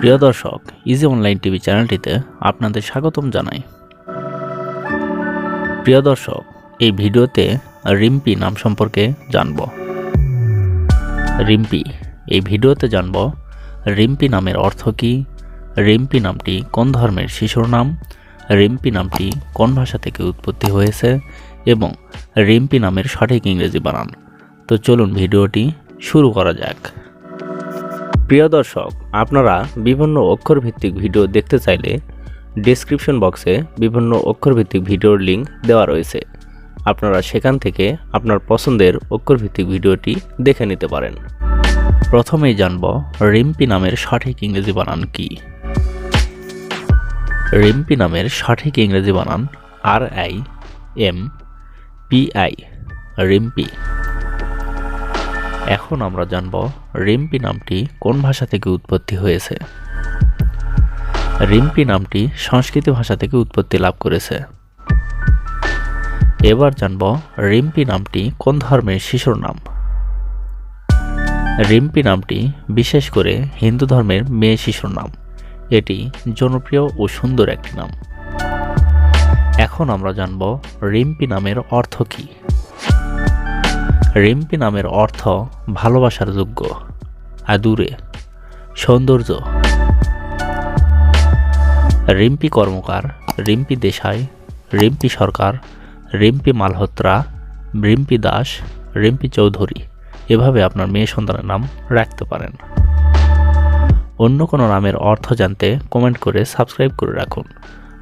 প্রিয় দর্শক easy online TV চ্যানেলটিতে আপনাদের স্বাগতম জানাই। প্রিয় দর্শক, এই ভিডিওতে রিম্পি নাম সম্পর্কে জানব। রিম্পি, এই ভিডিওতে জানব রিম্পি নামের অর্থ কী, রিম্পি নামটি কোন ধর্মের শিশুর নাম, রিম্পি নামটি কোন ভাষা থেকে উৎপত্তি হয়েছে, এবং রিম্পি নামের সঠিক ইংরেজি বানান। তো চলুন ভিডিওটি শুরু করা যাক। প্রিয় দর্শক, আপনারা বিভিন্ন অক্ষরভিত্তিক ভিডিও দেখতে চাইলে ডেসক্রিপশন বক্সে বিভিন্ন অক্ষরভিত্তিক ভিডিওর লিঙ্ক দেওয়া রয়েছে। আপনারা সেখান থেকে আপনার পছন্দের অক্ষরভিত্তিক ভিডিওটি দেখে নিতে পারেন। প্রথমেই জানব রিম্পি নামের সঠিক ইংরেজি বানান কি? রিম্পি নামের সঠিক ইংরেজি বানান R I M P I Rimpi. এখন আমরা জানব রিম্পি নামটি কোন ভাষা থেকে উৎপত্তি হয়েছে। রিম্পি নামটি সংস্কৃত ভাষা থেকে উৎপত্তি লাভ করেছে। এবার জানব রিম্পি নামটি কোন ধর্মের শিশুর নাম। রিম্পি নামটি বিশেষ করে হিন্দু ধর্মের মেয়ে শিশুর নাম। এটি জনপ্রিয় ও সুন্দর একটি নাম। এখন আমরা জানব রিম্পি নামের অর্থ কী। রিম্পি নামের অর্থ ভালোবাসার যোগ্য। আদুরে, সৌন্দর্য। রিম্পি কর্মকার, রিম্পি দেশাই, রিম্পি সরকার, রিম্পি মালহোত্রা, রিম্পি দাস, রিম্পি চৌধুরী। এভাবে আপনার মেয়ে সন্তানের নাম রাখতে পারেন। অন্য কোনো নামের অর্থ জানতে কমেন্ট করে সাবস্ক্রাইব করে রাখুন।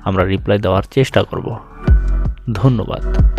আমরা রিপ্লাই দেওয়ার চেষ্টা করব। ধন্যবাদ।